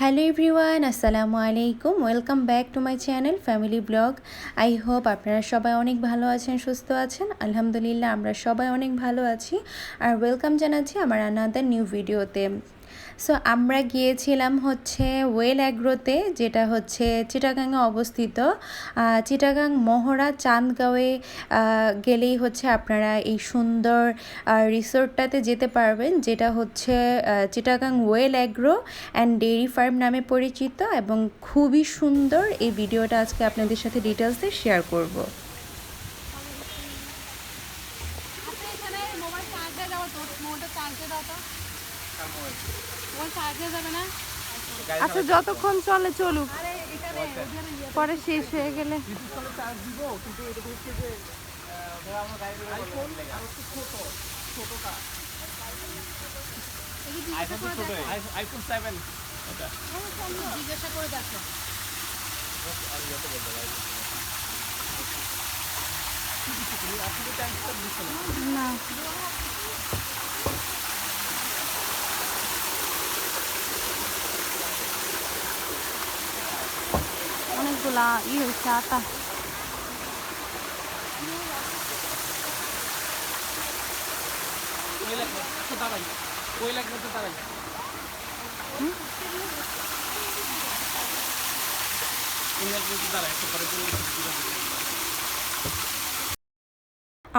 Hello everyone, আসসালামু আলাইকুম। Welcome back to my channel family blog. I hope আপনারা সবাই অনেক ভালো আছেন, সুস্থ আছেন। আলহামদুলিল্লাহ আমরা সবাই অনেক ভালো আছি। আর ওয়েলকাম জানাচ্ছি আমার আনাদার নিউ ভিডিওতে সো আমরা গিয়েছিলাম হচ্ছে ওয়েল অ্যাগ্রোতে, যেটা হচ্ছে চিটাগাংয়ে অবস্থিত। চিটাগাং মহড়া চাঁদগাঁওয়ে গেলেই হচ্ছে আপনারা এই সুন্দর রিসোর্টটাতে যেতে পারবেন, যেটা হচ্ছে Chittagong well agro and dairy farm নামে পরিচিত এবং খুবই সুন্দর এই ভিডিওটা আজকে আপনাদের সাথে ডিটেলসে শেয়ার করব আপনি এখানে মোবাইল চার্জ দিয়ে যাব তো মোবাইলটা চার্জ দিয়ে দাও তো মোবাইল চার্জ দিয়ে যাবে না আচ্ছা যতক্ষণ চলে চলুক। আরে এখানে ওদের পরে শেষ হয়ে গেলে। জিজ্ঞাসা করে দেখো। না। অনেকগুলা ই হয়েছে আটা দাঁড়াই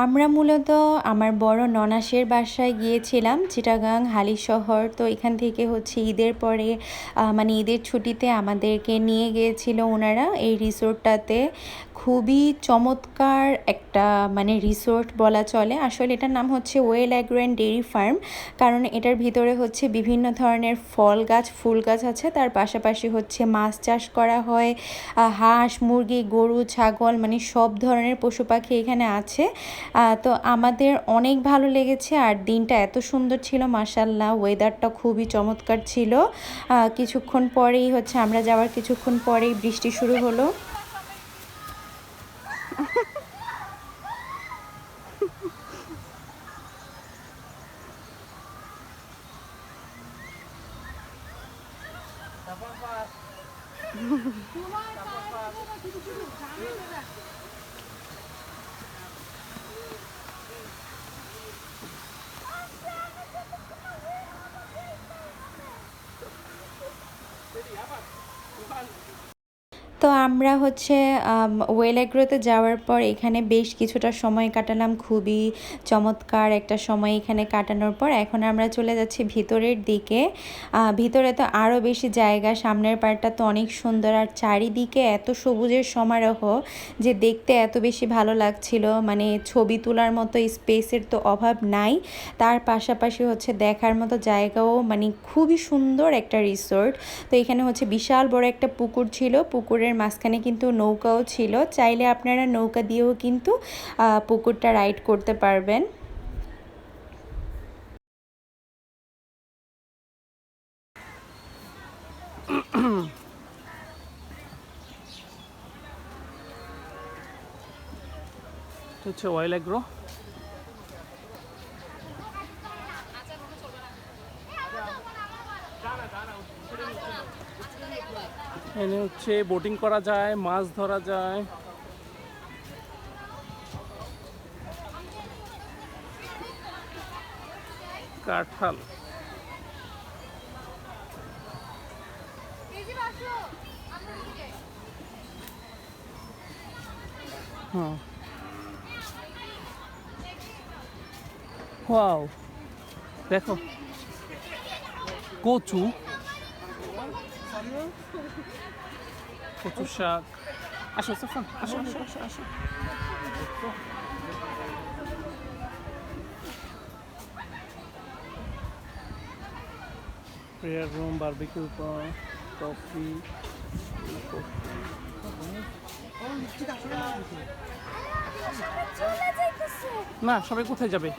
আমরা মূলত আমার বড় ননাসের বাসায় গিয়েছিলাম, চিটাগাং, হালিশহর। তো এখান থেকে হচ্ছে ঈদের পরে মানে ঈদের ছুটিতে আমাদেরকে নিয়ে গিয়েছিল ওনারা। এই রিসোর্টটাতে খুবই চমৎকার একটা মানে রিসোর্ট বলা চলে। আসলে এটার নাম হচ্ছে ওয়েল অ্যাগ্রেন ডেইরি ফার্ম। কারণ এটার ভিতরে হচ্ছে বিভিন্ন ধরনের ফল গাছ, ফুল গাছ আছে। তার পাশাপাশি হচ্ছে মাছ চাষ করা হয়। হাঁস, মুরগি, গরু, ছাগল মানে সব ধরনের পশু পাখি এখানে আছে। তো আমাদের অনেক ভালো লেগেছে আর দিনটা এত সুন্দর ছিল মাসাল্লাহ ওয়েদারটা খুবই চমৎকার ছিল। কিছুক্ষণ পরেই হচ্ছে আমরা যাওয়ার কিছুক্ষণ পরেই বৃষ্টি শুরু হলো। dapat তো আমরা হচ্ছে ওয়েল এগ্রোতে যাওয়ার পর এখানে বেশ কিছুটা সময় কাটালাম, খুবই চমৎকার একটা সময় এখানে কাটানোর পর। এখন আমরা চলে যাচ্ছি ভিতরের দিকে। ভিতরে তো আরও বেশি জায়গা, সামনের পার্টটা তো অনেক সুন্দর। আর চারিদিকে এত সবুজের সমারোহ যে দেখতে এত বেশি ভালো লাগছিল। মানে ছবি তোলার মতো স্পেসের তো অভাব নাই। তার পাশাপাশি হচ্ছে দেখার মতো জায়গাও মানে খুবই সুন্দর একটা রিসোর্ট। তো এখানে হচ্ছে বিশাল বড় একটা পুকুর ছিল। পুকুরের মাঝখানে কিন্তু নৌকাও ছিল। চাইলে আপনারা নৌকা দিয়েও কিন্তু পুকুরটা রাইড করতে পারবেন। হচ্ছে অয়েল এগ্রো। এখানে হচ্ছে বোটিং করা যায় মাছ ধরা যায়। কাঁঠাল। ওয়াও দেখো। কচু। কচু শাক। আসো সাফান আসো আসো আসো আসো প্রেয়ার রুম বারবিকিউ কফি না সবাই কোথায় যাবে?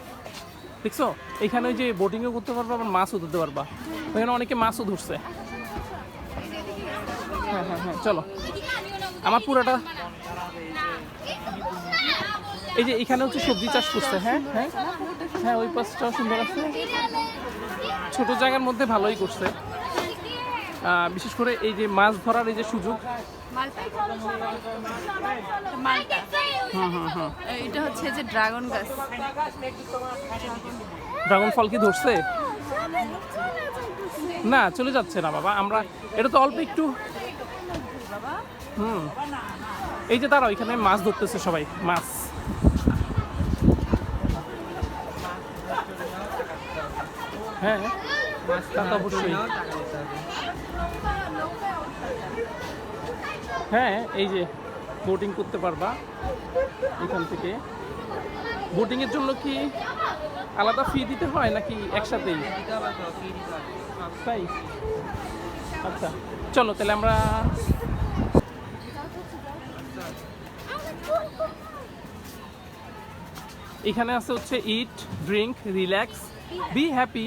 দেখছ? এখানে ওই যে বোটিংও করতে পারবা আবার মাছও ধরতে পারবা। ওখানে অনেকে মাছও ধরছে। হ্যাঁ হ্যাঁ হ্যাঁ চলো। আমার পুরোটা এই যে এখানে হচ্ছে সবজি চাষ করছে হ্যাঁ হ্যাঁ। হ্যাঁ ওই পাশটাও সুন্দর আছে। ছোট জায়গার মধ্যে ভালোই করছে। বিশেষ করে এই যে মাছ ধরার এই যে সুযোগ। মালটা মালটা এটা হচ্ছে যে ড্রাগন গাছ। ড্রাগন ফল কি ধরছে? না চলে যাচ্ছে না বাবা। আমরা এটা তো অল্প একটু হুম। এই যে তারা ওইখানে মাছ ধরতেছে সবাই মাছ। হ্যাঁ তা তো অবশ্যই। হ্যাঁ এই যে বোটিং করতে পারবা এখান থেকে। বোটিং এর জন্য কি আলাদা ফি দিতে হয় নাকি একসাথেই? তাই? আচ্ছা চলো তাহলে আমরা এখানে আছে হচ্ছে eat drink relax be happy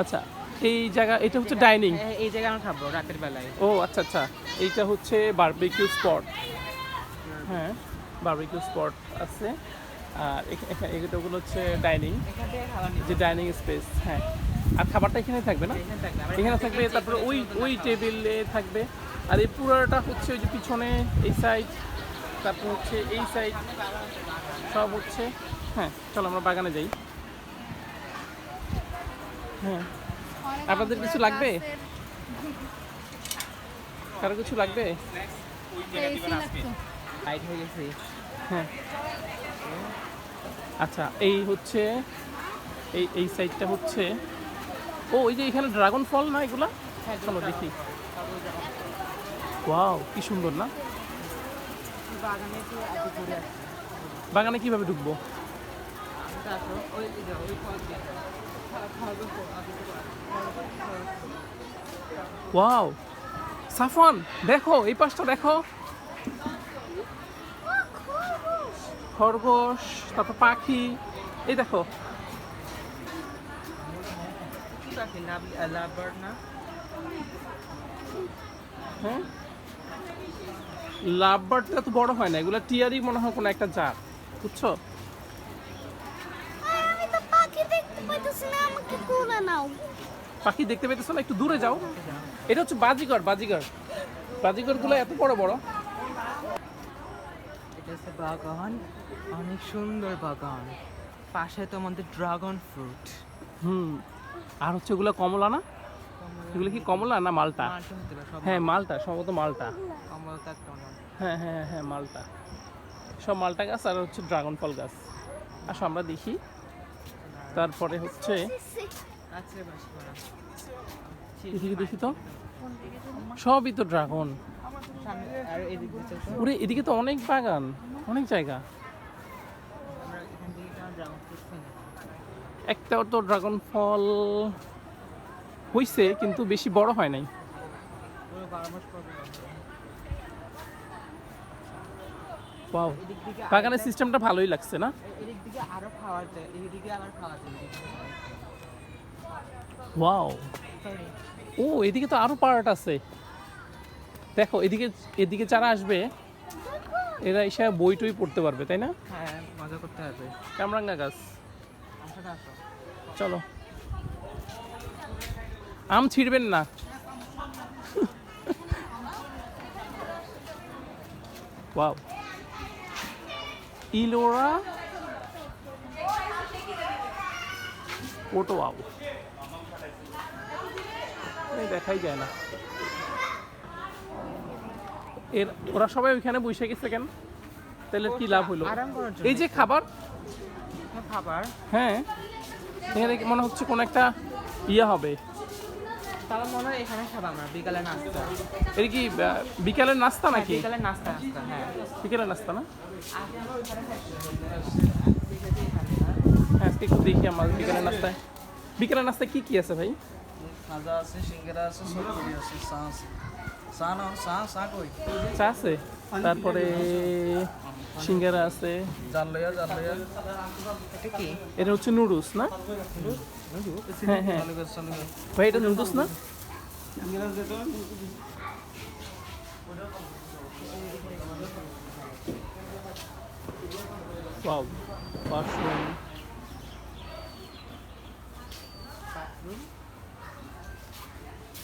আচ্ছা এই জায়গা এটা হচ্ছে ডাইনিং এই জায়গায় আমরা খাব রাতের বেলায়। ও আচ্ছা আচ্ছা। এইটা হচ্ছে বারবিকিউ স্পট হ্যাঁ বারবিকিউ স্পট আছে। আর এগুলো হচ্ছে ডাইনিং যে ডাইনিং স্পেস হ্যাঁ। আর খাবারটা এখানে থাকবে না? এখানে থাকবে এখানে থাকবে তারপরে ওই ওই টেবিলে থাকবে। আর এই পুরোটা হচ্ছে ওই যে পিছনে এই সাইড তারপর হচ্ছে এই সাইড সব হচ্ছে হ্যাঁ চলো আমরা বাগানে যাই। হ্যাঁ আপনাদের কিছু লাগবে? কারও কিছু লাগবে? হয়ে। হ্যাঁ আচ্ছা এই হচ্ছে এই এই সাইডটা হচ্ছে ও ওই যে এখানে ড্রাগন ফল না এগুলা? চলো দেখি। ওয়াও কি সুন্দর না? বাগানে কীভাবে ঢুকবো? ওয়াও সাফন দেখো এই পাশটা দেখো। খরগোশ তারপর পাখি এই দেখো। হ্যাঁ? লাভ বার্ডটা তো বড় হয় না এগুলো টিয়ারই মনে হয় কোনো একটা জাত বুঝছ? পাখি দেখতে পাইতেছি না আমাকে কোলে নাও। পাখি দেখতে পেতেছো না একটু দূরে যাও। এটা হচ্ছে বাজিগর বাজিগর। বাজিগরগুলো এত বড় বড়। এটা হচ্ছে বাগান অনেক সুন্দর বাগান। পাশে তো আমাদের ড্রাগন ফ্রুট। হুম আর হচ্ছে ওগুলো কমলা না? এগুলো কি কমলা না মালটা? হ্যাঁ মালটা সম্ভবত মালটা। কমল হ্যাঁ হ্যাঁ হ্যাঁ মালটা। সব মালটা গাছ আর হচ্ছে ড্রাগন ফল গাছ। আসো আমরা দেখি। তারপরে হচ্ছে এদিকে দেখি তো। সবই তো ড্রাগন। ওরে এদিকে তো অনেক বাগান অনেক জায়গা। একটাও তো ড্রাগন ফল হইছে কিন্তু বেশি বড় হয় নাই। ওয়াও বাগানের সিস্টেমটা ভালোই লাগছে না? ওয়াও ও এদিকে তো আরও পার্ট আছে। দেখো এদিকে এদিকে যারা আসবে এরা এসে বই টই পড়তে পারবে তাই না? হ্যাঁ মজা করতে হবে। কামরাঙ্গা গাছ। আসো চলো। আম ছিঁড়বেন না। ওয়াও ইলোরা? ওটো এই দেখাই যায় না। এর ওরা সবাই ওইখানে বসে গেছে কেন? তাহলে কি লাভ হলো? এই যে খাবার। খাবার। হ্যাঁ। এখানে মনে হচ্ছে কোন একটা ইয়ে হবে। তারা মনে হয় এখানে খাব আমরা বিকালের নাস্তা। এটা কি বিকালের নাস্তা হ্যাঁ, নাকি? বিকালে নাস্তা নাস্তা হ্যাঁ। বিকেলের নাস্তা না? খাইছিলাম হ্যাঁ আজকে একটু দেখি আমার বিকেলের নাস্তায়। বিকেলের নাস্তায় কি কি আছে ভাই? খাজা আছে সিঙ্গারা আছে সবজি আছে চা আছে। চা না চা চা কই? চা আছে? তারপরে সিঙ্গারা আছে। জাল লইয়া জাল লইয়া এটা কি? এটা হচ্ছে নুডলস না? হ্যাঁ হ্যাঁ। ভাই এটা নুডলস না?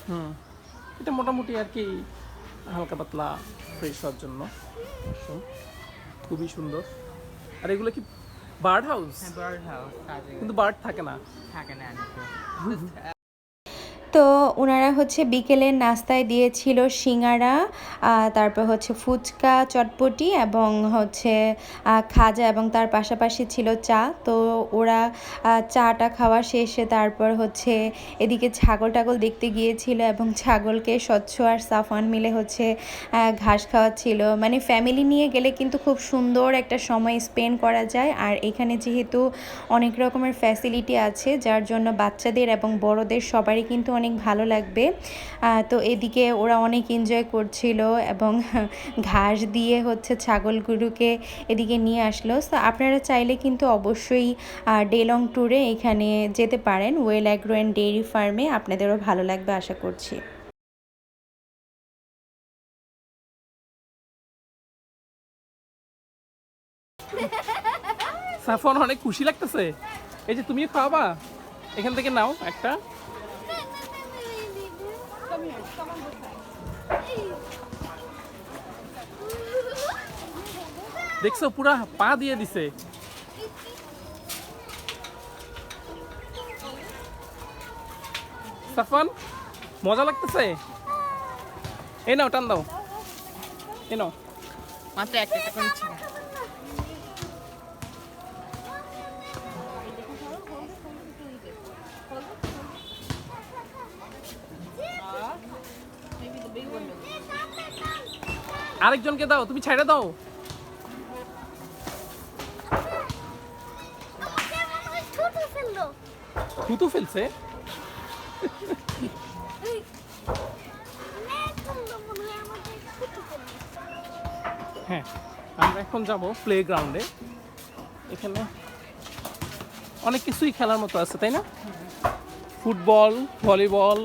হুম। এটা মোটামুটি আর কি হালকা পাতলা। ফ্রেশ হওয়ার জন্য। খুবই সুন্দর। আর এগুলো কি বার্ড হাউস? বার্ড হাউস কিন্তু বার্ড থাকে না। থাকে না। তো ওনারা হচ্ছে বিকেলের নাস্তায় দিয়েছিল সিঙ্গারা তারপর হচ্ছে ফুচকা, চটপটি এবং হচ্ছে খাজা এবং তার পাশাপাশি ছিল চা। তো ওরা চাটা খাওয়া শেষে তারপর হচ্ছে এদিকে ছাগল টাগল দেখতে গিয়েছিল এবং ছাগলকে স্বচ্ছ আর সাফান মিলে হচ্ছে ঘাস খাওয়াচ্ছিল। মানে ফ্যামিলি নিয়ে গেলে কিন্তু খুব সুন্দর একটা সময় স্পেন্ড করা যায়। আর এখানে যেহেতু অনেক রকমের ফ্যাসিলিটি আছে, যার জন্য বাচ্চাদের এবং বড়দের সবারই কিন্তু অনেক ভালো লাগবে। তো এদিকে ওরা অনেক এনজয় করছিল এবং ঘাস দিয়ে হচ্ছে ছাগলগুলোকে এদিকে নিয়ে আসলো। তো আপনারা চাইলে কিন্তু অবশ্যই ডেলং ট্যুরে এখানে যেতে পারেন। ওয়েল অ্যাগ্রো অ্যান্ড ডেইরি ফার্মে আপনাদেরও ভালো লাগবে আশা করছি। সাফন অনেক খুশি লাগতেছে। এই যে তুমি খাওয়াবা এখান থেকে নাও একটা। দেখছ, পুরা পা দিয়ে দিছে। সাফান মজা লাগতেছে? এই নাও, টান দাও। এই নাও। মাত্র একটা একটা আরেকজনকে দাও, তুমি ছেড়ে দাও। থুতু ফেলছে? হ্যাঁ আমরা এখন যাব প্লে গ্রাউন্ডে এখানে অনেক কিছুই খেলার মতো আছে, তাই না? Football, volleyball,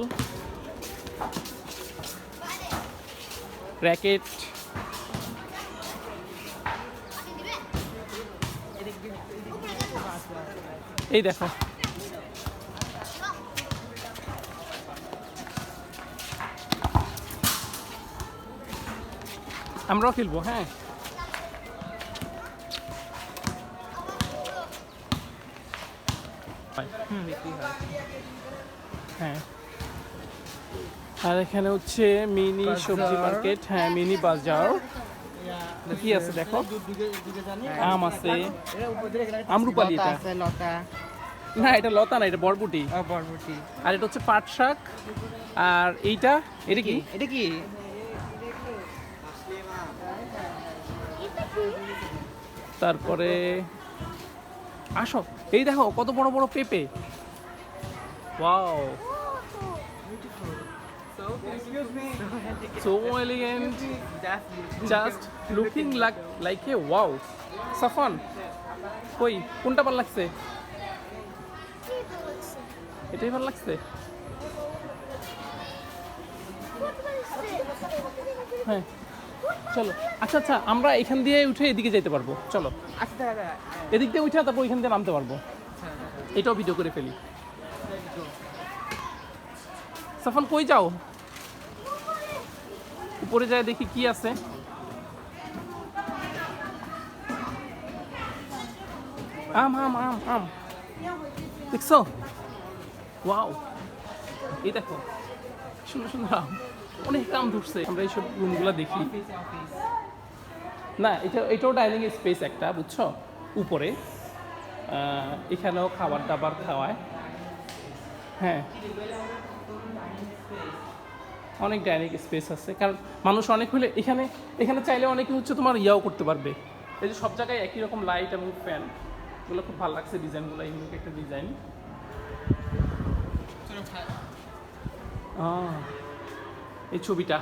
racket. এই দেখো। আমরাও খেলব হ্যাঁ। হয়। হ্যাঁ। আর এখানে হচ্ছে মিনি সবজি মার্কেট হ্যাঁ মিনি বাজার। কি আছে দেখো? আম আছে। আমরুপালি আছে লতা। না এটা লতা না এটা বরবটি। বরবটি। আর এটা হচ্ছে পাট শাক। আর এইটা এটা কি? এটা কি? তারপরে আসো। এই দেখো কত বড় বড় পেঁপে। Wow so elegant just looking like like a wow এটাই ভালো লাগছে? হ্যাঁ চলো। আচ্ছা আচ্ছা আমরা এখান দিয়ে উঠে এদিকে যেতে পারব। চলো। আচ্ছা এদিক দিয়ে উঠে তারপর ওইখান দিয়ে নামতে পারব। এটাও ভিডিও করে ফেলি। সাফন কই যাও? উপরে যায় দেখি কি আছে। আম আম আম আম। দেখছ? ওয়াও, এই দেখো, সুন্দর সুন্দর অনেক আম ধরছে। আমরা এইসব রুমগুলো দেখি। না, এটা, এটাও ডাইনিং স্পেস একটা, বুঝছ? উপরে এখানেও খাবার দাবার খাওয়ায়। হ্যাঁ। অনেক ডাইনিং স্পেস আছে, কারণ মানুষ অনেক হলে এখানে এখানে চাইলে অনেকে হচ্ছে তোমার ইয়াও করতে পারবে। এই যে সব জায়গায় একই রকম লাইট এবং ফ্যান এগুলো খুব ভালো লাগছে ডিজাইনগুলো ইউনিক একটা ডিজাইন এই ছবিটা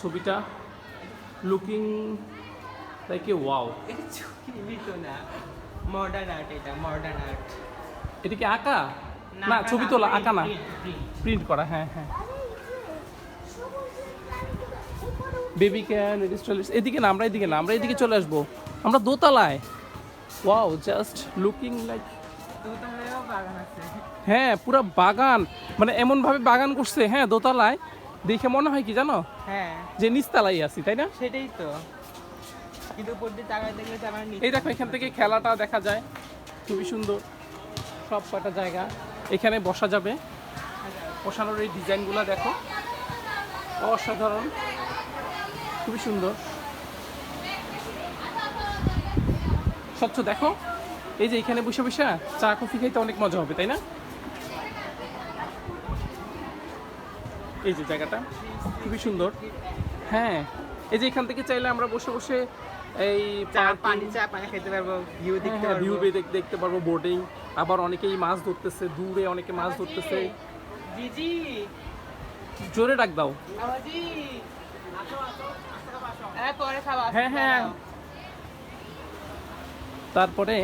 ছবিটা লুকিং লাইক এ ওয়াও এটা না। মডার্ন আর্ট এটা মডার্ন আর্ট এটা কি আঁকা? না ছবি তোলা আঁকা না। প্রিন্ট করা হ্যাঁ হ্যাঁ। বেবি ক্যান এদিকে না আমরা এদিকে না আমরা এদিকে চলে আসব। আমরা দোতলায়। ওয়াও জাস্ট লুকিং লাইক তুই হ্যাঁ পুরো বাগান। মানে এমন ভাবে বাগান করছে হ্যাঁ দোতলায়। দেখে মনে হয় কি জানো? হ্যাঁ। যে নিচতলায় আছি তাই না? সেটাই তো। এই দেখো এখান থেকে খেলাটা দেখা যায়। খুবই সুন্দর। সব কটা জায়গা। এখানে বসা যাবে। বসানোর এই ডিজাইনগুলো দেখো। অসাধারণ। খুবই সুন্দর। স্বচ্ছ দেখো। এই যে এখানে বসে বসে চা কফি খাইতে অনেক মজা হবে তাই না? এই যে জায়গাটা খুবই সুন্দর। হ্যাঁ এই যে এখান থেকে চাইলে আমরা বসে বসে এই পানি চা পানি খেতে পারব ভিউ দেখতে পারব। ভিউ দেখতে পারব বোর্ডিং আবার অনেকেই মাছ ধরতেছে দূরে অনেকে মাছ ধরতেছে। জিজি। জোরে ডাক দাও। হ্যাঁ হ্যাঁ হ্যাঁ। তারপরে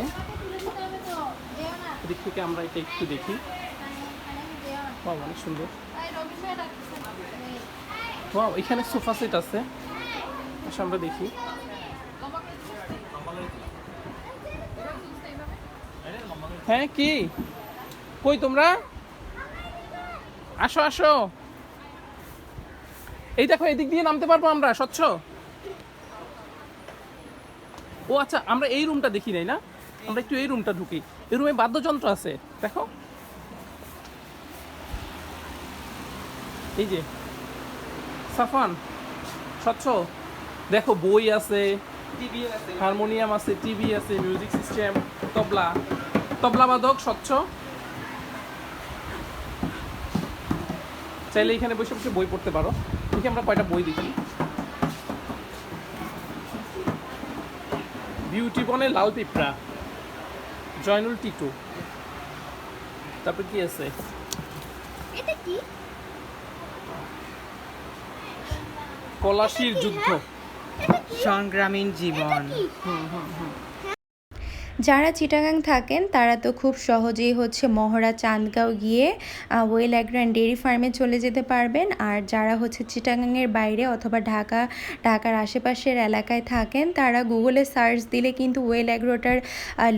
এদিক থেকে আমরা এটা একটু দেখি। বাহ অনেক সুন্দর। ওয়াও, এখানে সোফা সেট আছে। আমরা দেখি। হ্যাঁ কি? কই তোমরা? আসো আসো। এই দেখো এদিক দিয়ে নামতে পারব আমরা, স্বচ্ছ? ও আচ্ছা আমরা এই রুমটা দেখি নাই না? আমরা একটু এই রুমটা ঢুকি। এই রুমে বাদ্যযন্ত্র আছে দেখো। এই যে সাফান স্বচ্ছ। দেখো বই আছে টিভি আছে। হারমোনিয়াম আছে টিভি আছে মিউজিক সিস্টেম তবলা। তবলা বাদক স্বচ্ছ। চাইলে এখানে বসে বসে বই পড়তে পারো। দেখি আমরা কয়টা বই দেখি। বিউটি বনে লাল পিঁপড়া। জয়নুল টিটু। তারপর কি আছে? এটা কি? পলাশির যুদ্ধ। সংগ্রামীন জীবন। যারা চিটাগাং থাকেন, তারা তো খুব সহজেই হচ্ছে মহড়া চান্দগাঁও গিয়ে ওয়েল অ্যাগ্রান ডেয়ারি ফার্মে চলে যেতে পারবেন। আর যারা হচ্ছে চিটাগাংয়ের বাইরে অথবা ঢাকা, ঢাকার আশেপাশের এলাকায় থাকেন, তারা গুগলে সার্চ দিলে কিন্তু ওয়েল অ্যাগ্রোটার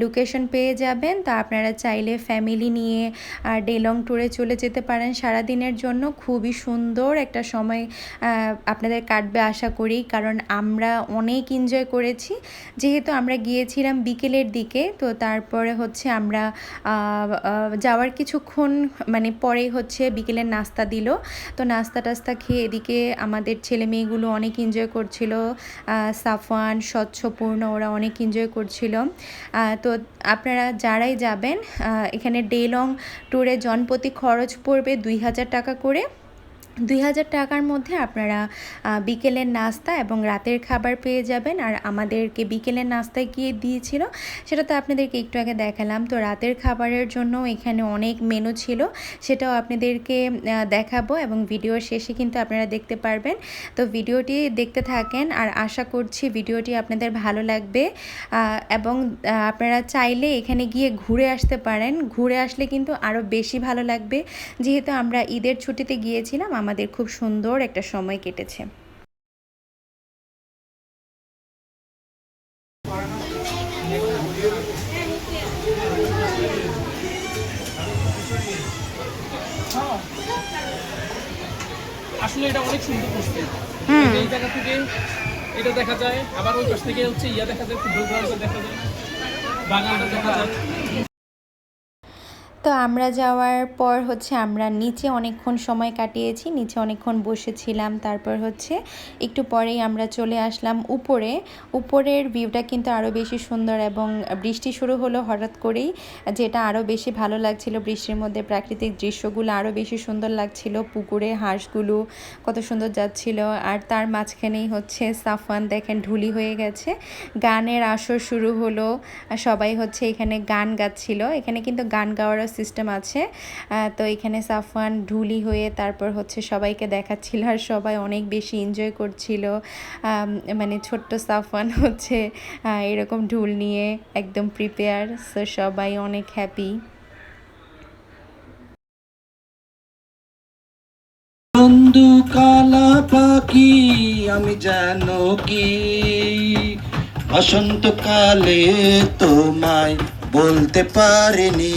লোকেশন পেয়ে যাবেন। তো আপনারা চাইলে ফ্যামিলি নিয়ে আর ডেলং ট্যুরে চলে যেতে পারেন সারাদিনের জন্য। খুবই সুন্দর একটা সময় আপনাদের কাটবে আশা করি। কারণ আমরা অনেক এনজয় করেছি। যেহেতু আমরা গিয়েছিলাম বিকেলের দিকে তো তারপরে হচ্ছে আমরা যাওয়ার কিছুক্ষণ মানে পরেই হচ্ছে বিকেলের নাস্তা দিল। তো নাস্তা টাস্তা খেয়ে এদিকে আমাদের ছেলে মেয়েগুলো অনেক এনজয় করছিল। সাফান স্বচ্ছপূর্ণ ওরা অনেক এনজয় করছিল। তো আপনারা যারাই যাবেন এখানে ডে লং ট্যুরে জনপ্রতি খরচ পড়বে দুই হাজার টাকা করে। দুই হাজার টাকার মধ্যে আপনারা বিকেলের নাস্তা এবং রাতের খাবার পেয়ে যাবেন। আর আমাদেরকে বিকেলের নাস্তায় গিয়ে দিয়েছিল, সেটা তো আপনাদেরকে একটু আগে দেখালাম। তো রাতের খাবারের জন্য এখানে অনেক মেনু ছিল, সেটাও আপনাদেরকে দেখাবো এবং ভিডিওর শেষে কিন্তু আপনারা দেখতে পারবেন। তো ভিডিওটি দেখতে থাকেন আর আশা করছি ভিডিওটি আপনাদের ভালো লাগবে। এবং আপনারা চাইলে এখানে গিয়ে ঘুরে আসতে পারেন। ঘুরে আসলে কিন্তু আরও বেশি ভালো লাগবে। যেহেতু আমরা ঈদের ছুটিতে গিয়েছিলাম আমাদের খুব সুন্দর একটা সময় কেটেছে। আসলে এটা অনেক সুন্দর করছে। এই জায়গা থেকে এটা দেখা যায় আবার ওই পাশ থেকে হচ্ছে ইয়া দেখা যায় ফুটবল দেখা যায় বাগানটা দেখা যায়। তো আমরা যাওয়ার পর হচ্ছে আমরা নিচে অনেকক্ষণ সময় কাটিয়েছি, নিচে অনেকক্ষণ বসেছিলাম। তারপর হচ্ছে একটু পরেই আমরা চলে আসলাম উপরে। উপরের ভিউটা কিন্তু আরও বেশি সুন্দর এবং বৃষ্টি শুরু হলো হঠাৎ করেই, যেটা আরও বেশি ভালো লাগছিল। বৃষ্টির মধ্যে প্রাকৃতিক দৃশ্যগুলো আরও বেশি সুন্দর লাগছিল। পুকুরে হাঁসগুলো কত সুন্দর যাচ্ছিল। আর তার মাঝখানেই হচ্ছে সাফওয়ান দেখেন ঢুলি হয়ে গেছে। গানের আসর শুরু হলো। সবাই হচ্ছে এখানে গান গাচ্ছিল। এখানে কিন্তু গান গাওয়ারও সিস্টেম আছে। তো এখানে সাফওয়ান ঢুলি হয়ে তারপর হচ্ছে সবাইকে দেখাচ্ছিল আর সবাই অনেক বেশি এনজয় করছিল। মানে ছোট্ট সাফওয়ান হচ্ছে এরকম ঢুল নিয়ে একদম প্রিপেয়ার সো সবাই অনেক হ্যাপি বন্ধু কালা পাখি, আমি জানো কি? বসন্তকালে তোমায় বলতে পারিনি।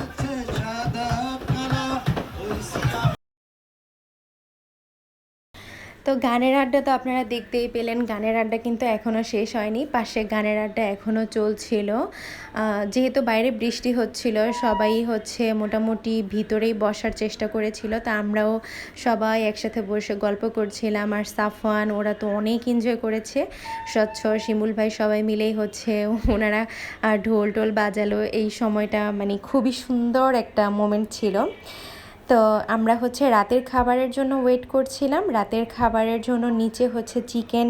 তো গানের আড্ডা তো আপনারা দেখতেই পেলেন গানের আড্ডা কিন্তু এখনও শেষ হয়নি পাশে গানের আড্ডা এখনও চলছিল। যেহেতু বাইরে বৃষ্টি হচ্ছিল সবাই হচ্ছে মোটামুটি ভিতরেই বসার চেষ্টা করেছিল তা আমরাও সবাই একসাথে বসে গল্প করছিলাম আর সাফওয়ান ওরা তো অনেক এনজয় করেছে। স্বচ্ছ শিমুল ভাই সবাই মিলেই হচ্ছে ওনারা আহ, ঢোল টোল বাজালো এই সময়টা মানে খুবই সুন্দর একটা মোমেন্ট ছিল। তো আমরা হচ্ছে রাতের খাবারের জন্য ওয়েট করছিলাম। রাতের খাবারের জন্য নিচে হচ্ছে চিকেন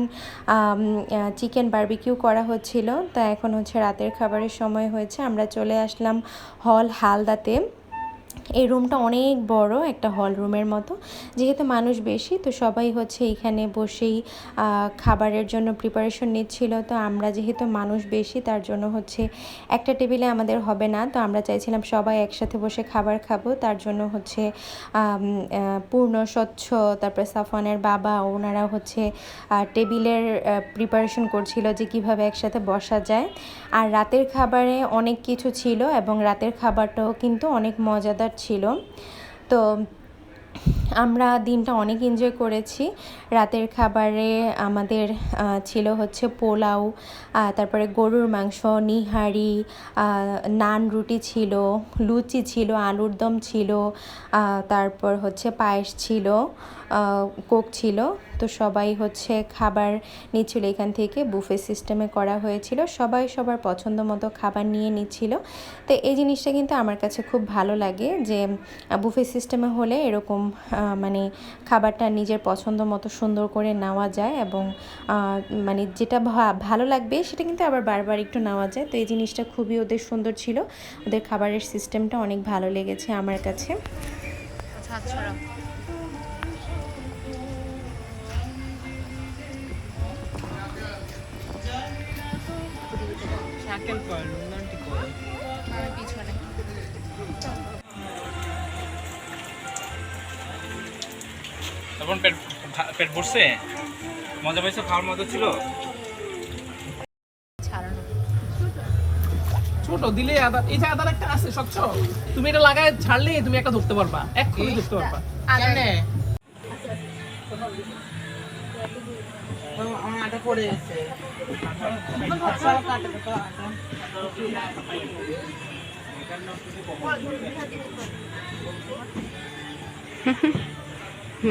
চিকেন বার্বিকিউ করা হচ্ছিল। তা এখন হচ্ছে রাতের খাবারের সময় হয়েছে। আমরা চলে আসলাম হল হালদাতে। এই রুমটা অনেক বড়, একটা হল রুমের মতো। যেহেতু মানুষ বেশি, তো সবাই হচ্ছে এখানে বসেই খাবারের জন্য প্রিপারেশন নিচ্ছিল। তো আমরা যেহেতু মানুষ বেশি, তার জন্য হচ্ছে একটা টেবিলে আমাদের হবে না। তো আমরা চাইছিলাম সবাই একসাথে বসে খাবার খাব। তার জন্য হচ্ছে পূর্ণ স্বচ্ছ, তারপরে সাফানের বাবা, ওনারা হচ্ছে টেবিলের প্রিপারেশন করছিল যে কীভাবে একসাথে বসা যায়। আর রাতের খাবারে অনেক কিছু ছিল এবং রাতের খাবারটাও কিন্তু অনেক মজাদার ছিল। তো আমরা দিনটা অনেক এনজয় করেছি। রাতের খাবারে আমাদের ছিল হচ্ছে পোলাও তারপরে গরুর মাংস, নিহারি নান রুটি ছিল, লুচি ছিল, আলুর দম ছিল তারপর হচ্ছে পায়েস ছিল কোক ছিল। তো সবাই হচ্ছে খাবার নিচ্ছিল। এখান থেকে বুফে সিস্টেমে করা হয়েছিল। সবাই সবার পছন্দ মতো খাবার নিয়ে নিচ্ছিল। তো এই জিনিসটা কিন্তু আমার কাছে খুব ভালো লাগে যে বুফে সিস্টেমে হলে এরকম মানে খাবারটা নিজের পছন্দ মতো সুন্দর করে নেওয়া যায় এবং মানে যেটা ভালো লাগবে সেটা কিন্তু আবার বারবার একটু নেওয়া যায়। তো এই জিনিসটা খুবই ওদের সুন্দর ছিল। ওদের খাবারের সিস্টেমটা অনেক ভালো লেগেছে আমার কাছে। শাকেল কর লুনান্টি কর আমি পিছনে। তখন পেট পেট ভরছে? মজা পাইছো? খাওয়ার মজা ছিল? ছোট দিলে আদা এই যে আদার একটা আছে স্বচ্ছ। তুমি এটা লাগায় ছাড়লে তুমি একটা ধরতে পারবা। এক্ষুনি ধরতে পারবা। কেনে? পড়ে গেছে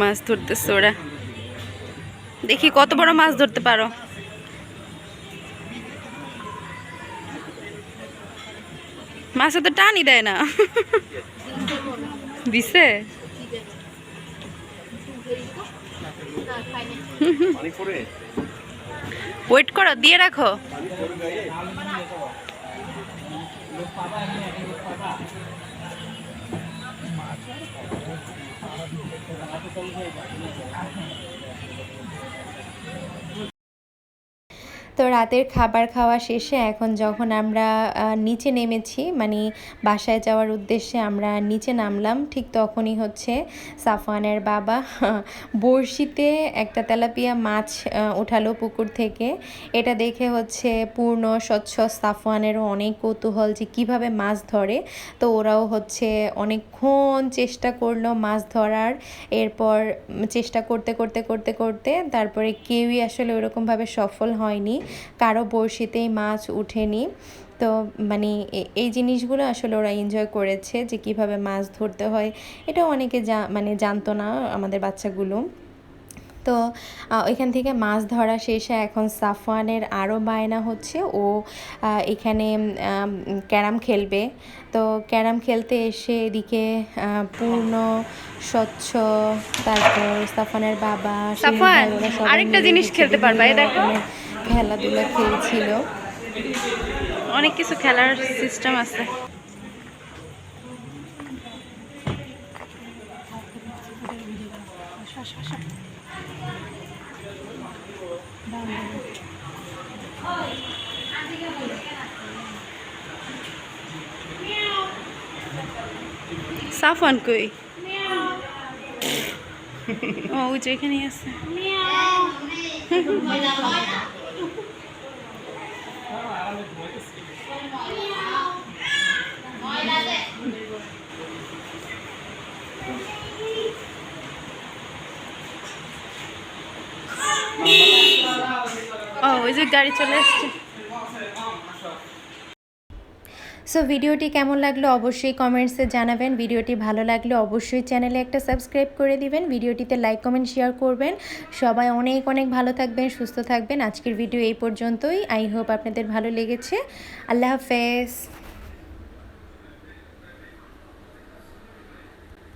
মাছ ধরতেছে ওরা। দেখি কত বড় মাছ ধরতে পারো। মাছে তো টানই দেয় না। দিছে? ওয়েট করো দিয়ে রাখো। তো রাতের খাবার খাওয়া শেষে এখন যখন আমরা নিচে নেমেছি মানে বাসায় যাওয়ার উদ্দেশ্যে আমরা নিচে নামলাম, ঠিক তখনই হচ্ছে সাফওয়ানের বাবা বড়শিতে একটা তেলাপিয়া মাছ উঠালো পুকুর থেকে। এটা দেখে হচ্ছে পূর্ণ স্বচ্ছ সাফওয়ানেরও অনেক কৌতূহল যে কীভাবে মাছ ধরে। তো ওরাও হচ্ছে অনেকক্ষণ চেষ্টা করল মাছ ধরার। এরপর চেষ্টা করতে করতে করতে করতে তারপরে কেউই আসলে ওরকমভাবে সফল হয়নি। কারও বড়শিতেই মাছ উঠেনি। তো মানে এই জিনিসগুলো আসলে ওরা এনজয় করেছে যে কীভাবে মাছ ধরতে হয়। এটা অনেকে জা মানে জানতো না আমাদের বাচ্চাগুলো। তো এখান থেকে মাছ ধরা শেষে এখন সাফওয়ানের আরও বায়না হচ্ছে। ও এখানে ক্যারাম খেলবে। তো ক্যারাম খেলতে এসে এদিকে পূর্ণ স্বচ্ছ তারপর সাফওয়ানের বাবা আরেকটা জিনিস খেলতে পারবা, দেখো। খেলাধুলা খেলছিল। অনেক কিছু খেলার সিস্টেম আছে। সাফান কই? ও যেখানে আছে। ও গাড়ি চলে এসছে সো ভিডিওটি কেমন লাগল অবশ্যই কমেন্টসে জানাবেন। ভিডিওটি ভালো লাগল অবশ্যই চ্যানেলে একটা সাবস্ক্রাইব করে দিবেন। ভিডিওটিতে লাইক কমেন্ট শেয়ার করবেন। সবাই অনেক অনেক ভালো থাকবেন, সুস্থ থাকবেন। আজকের ভিডিও এই পর্যন্তই। আই হোপ আপনাদের ভালো লেগেছে। আল্লাহ হাফেজ।